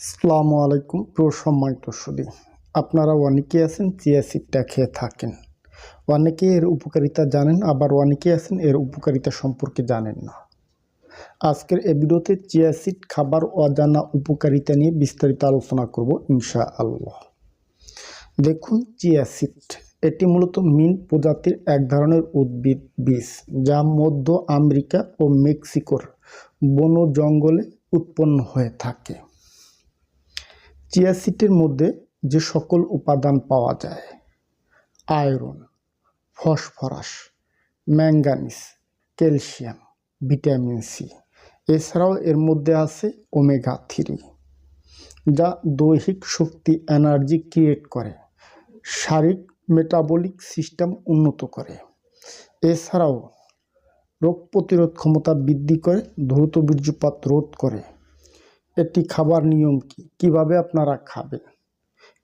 আসসালামু আলাইকুম, প্রিয় সম্মানিত সুদী আপনারা অনেকে আছেন চিয়া সিডটা খেয়ে থাকেন। অনেকে এর উপকারিতা জানেন, আবার অনেকে আছেন এর উপকারিতা সম্পর্কে জানেন না। আজকের এই ভিডিওতে চিয়া খাবার অজানা উপকারিতা নিয়ে বিস্তারিত আলোচনা করব ইনশা আল্লাহ দেখুন চিয়া সিড এটি মূলত মিন প্রজাতির এক ধরনের উদ্ভিদ বীজ, যা মধ্য আমেরিকা ও মেক্সিকোর বন জঙ্গলে উৎপন্ন হয়ে থাকে। চিয়া সিডের মধ্যে যে সকল উপাদান পাওয়া যায়, iron, phosphorus, manganese, calcium, vitamin C, এছাড়াও এর মধ্যে আছে ওমেগা থ্রি, যা দৈহিক শক্তি এনার্জি ক্রিয়েট করে, শারীরিক মেটাবলিক সিস্টেম উন্নত করে। এছাড়াও রোগ প্রতিরোধ ক্ষমতা বৃদ্ধি করে, দ্রুত বীর্যপাত রোধ করে। এটি খাবার নিয়ম কি? কীভাবে আপনারা খাবেন?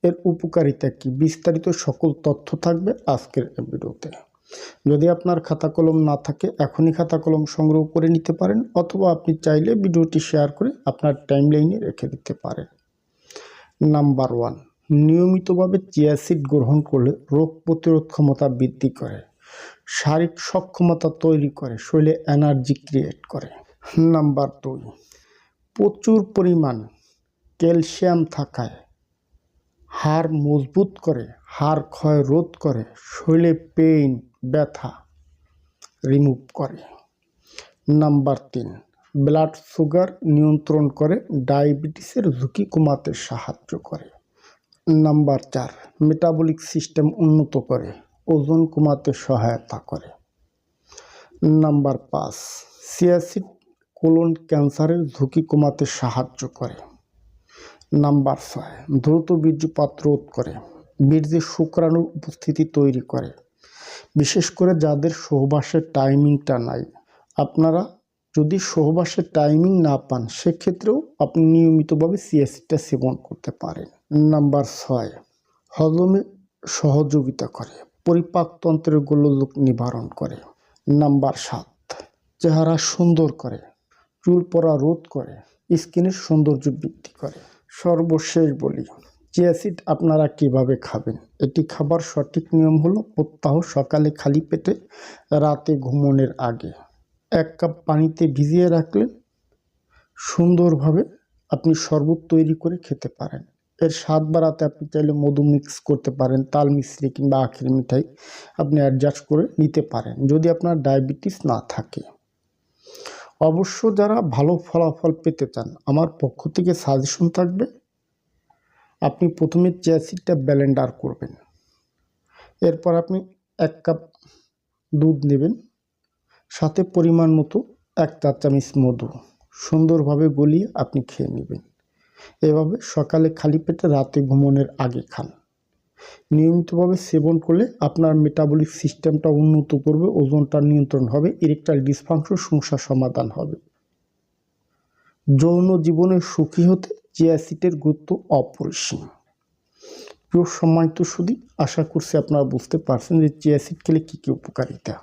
এর উপকারিতা কি? বিস্তারিত সকল তথ্য থাকবে আজকের ভিডিওতে। যদি আপনার খাতা কলম না থাকে, এখনই খাতা কলম সংগ্রহ করে নিতে পারেন অথবা আপনি চাইলে ভিডিওটি শেয়ার করে আপনার টাইমলাইনে রেখে দিতে পারেন। নাম্বার ওয়ান, নিয়মিতভাবে চিয়াসিড গ্রহণ করলে রোগ প্রতিরোধ ক্ষমতা বৃদ্ধি করে, শারীরিক সক্ষমতা তৈরি করে, শরীরে এনার্জি ক্রিয়েট করে। নাম্বার দুই প্রচুর পরিমাণ ক্যালসিয়াম থাকায় হাড় মজবুত করে, হাড় ক্ষয় রোধ করে, শরীরে পেইন, ব্যথা রিমুভ করে। নাম্বার তিন, ব্লাড সুগার নিয়ন্ত্রণ করে, ডায়াবেটিসের ঝুঁকি কমাতে সাহায্য করে। নাম্বার চার মেটাবলিক সিস্টেম উন্নত করে, ওজন কমাতে সহায়তা করে। নাম্বার পাঁচ সিয়াসিড কোলন ক্যান্সারের ঝুঁকি কমাতে সাহায্য করে। নাম্বার ছয়, দ্রুত বীর্যপাত রোধ করে। বীর্যে শুক্রাণুর উপস্থিতি তৈরি করে। বিশেষ করে যাদের সহবাসের টাইমিংটা নাই। আপনারা যদি সহবাসের টাইমিং না পান, সেক্ষেত্রেও আপনি নিয়মিতভাবে সিএসিটা সেবন করতে পারেন। নাম্বার ছয়, হজমে সহযোগিতা করে। পরিপাকতন্ত্রের গোলযোগ নিবারণ করে। নাম্বার সাত, চেহারা সুন্দর করে। চুল পড়া রোধ করে, স্কিনের সৌন্দর্য বৃদ্ধি করে। সর্বশেষ বলি চিয়াসিড আপনারা কীভাবে খাবেন? এটি খাবার সঠিক নিয়ম হলো প্রত্যাহ সকালে খালি পেটে, রাতে ঘুমনের আগে। এক কাপ পানিতে ভিজিয়ে রাখলেন, সুন্দরভাবে আপনি শরবত তৈরি করে খেতে পারেন। এর স্বাদ বাড়াতে আপনি চাইলে মধু মিক্স করতে পারেন, তাল মিশ্রি কিংবা আখের মিঠাই আপনি অ্যাডজাস্ট করে নিতে পারেন, যদি আপনার ডায়াবেটিস না থাকে। অবশ্য যারা ভালো ফলাফল পেতে চান, আমার পক্ষ থেকে সাজেশন থাকবে, আপনি প্রথমে চিয়াসিডটা ব্যালেন্ডার করবেন। এরপর আপনি এক কাপ দুধ নেবেন, সাথে পরিমাণ মতো এক চা চামচ মধু সুন্দরভাবে গলিয়ে আপনি খেয়ে নেবেন। এভাবে সকালে খালি পেটে, রাতে ঘুমনের আগে খান। নিয়মিতভাবে সেবন করলে আপনার মেটাবলিক সিস্টেমটা উন্নত করবে, ওজনটা নিয়ন্ত্রণ হবে ইরেকটাইল ডিসফাংশন সমস্যার সমাধান হবে। যৌন জীবনে সুখী হতে চিয়াসিটের গুরুত্ব অপরিসীম। প্রিয় সম্মানিত শুধু আশা করছি আপনারা বুঝতে পারছেন যে চিয়াসিড খেলে কী কী উপকারিতা।